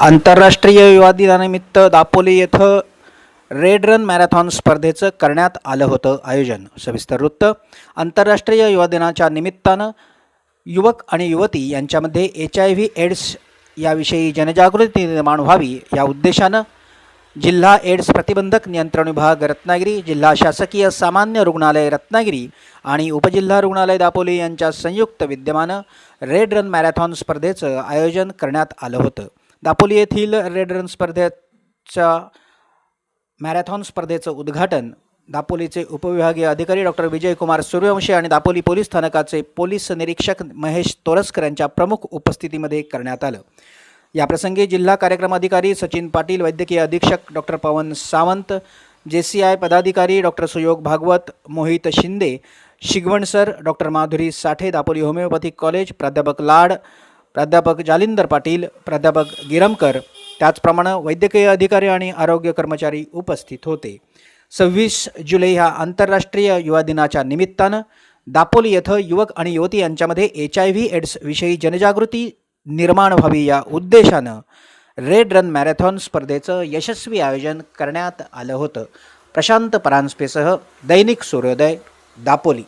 आंतरराष्ट्रीय युवा दिनानिमित्त दापोली येथं रेड रन मॅरेथॉन स्पर्धेचं करण्यात आलं होतं आयोजन. सविस्तर वृत्त आंतरराष्ट्रीय युवा दिनाच्या निमित्तानं युवक आणि युवती यांच्यामध्ये एच आय व्ही एड्स याविषयी जनजागृती निर्माण व्हावी या उद्देशानं जिल्हा एड्स प्रतिबंधक नियंत्रण विभाग रत्नागिरी जिल्हा शासकीय सामान्य रुग्णालय रत्नागिरी आणि उपजिल्हा रुग्णालय दापोली यांच्या संयुक्त विद्यमानं रेड रन मॅरेथॉन स्पर्धेचं आयोजन करण्यात आलं होतं. दापोली येथील रेड रन स्पर्धेच्या मॅरेथॉन स्पर्धेचं उद्घाटन दापोलीचे उपविभागीय अधिकारी डॉक्टर विजयकुमार सूर्यवंशी आणि दापोली पोलीस स्थानकाचे पोलीस निरीक्षक महेश तोरसकर यांच्या प्रमुख उपस्थितीमध्ये करण्यात आलं. याप्रसंगी जिल्हा कार्यक्रम अधिकारी सचिन पाटील वैद्यकीय अधीक्षक doctor Pawan Sawant J C I पदाधिकारी doctor Suyog Bhagwat Mohit Shinde Shigvan sir doctor Madhuri Sathe Dapoli homeopathic college प्राध्यापक लाड प्राध्यापक जालिंदर पाटील प्राध्यापक गिरमकर त्याचप्रमाणे वैद्यकीय अधिकारी आणि आरोग्य कर्मचारी उपस्थित होते. सव्वीस जुलै ह्या आंतरराष्ट्रीय युवा दिनाच्या निमित्तानं दापोली येथं युवक आणि युवती यांच्यामध्ये एच आय व्ही एड्स विषयी जनजागृती निर्माण व्हावी या उद्देशानं रेड रन मॅरेथॉन स्पर्धेचं यशस्वी आयोजन करण्यात आलं होतं. प्रशांत परांजपेसह दैनिक सूर्योदय दापोली.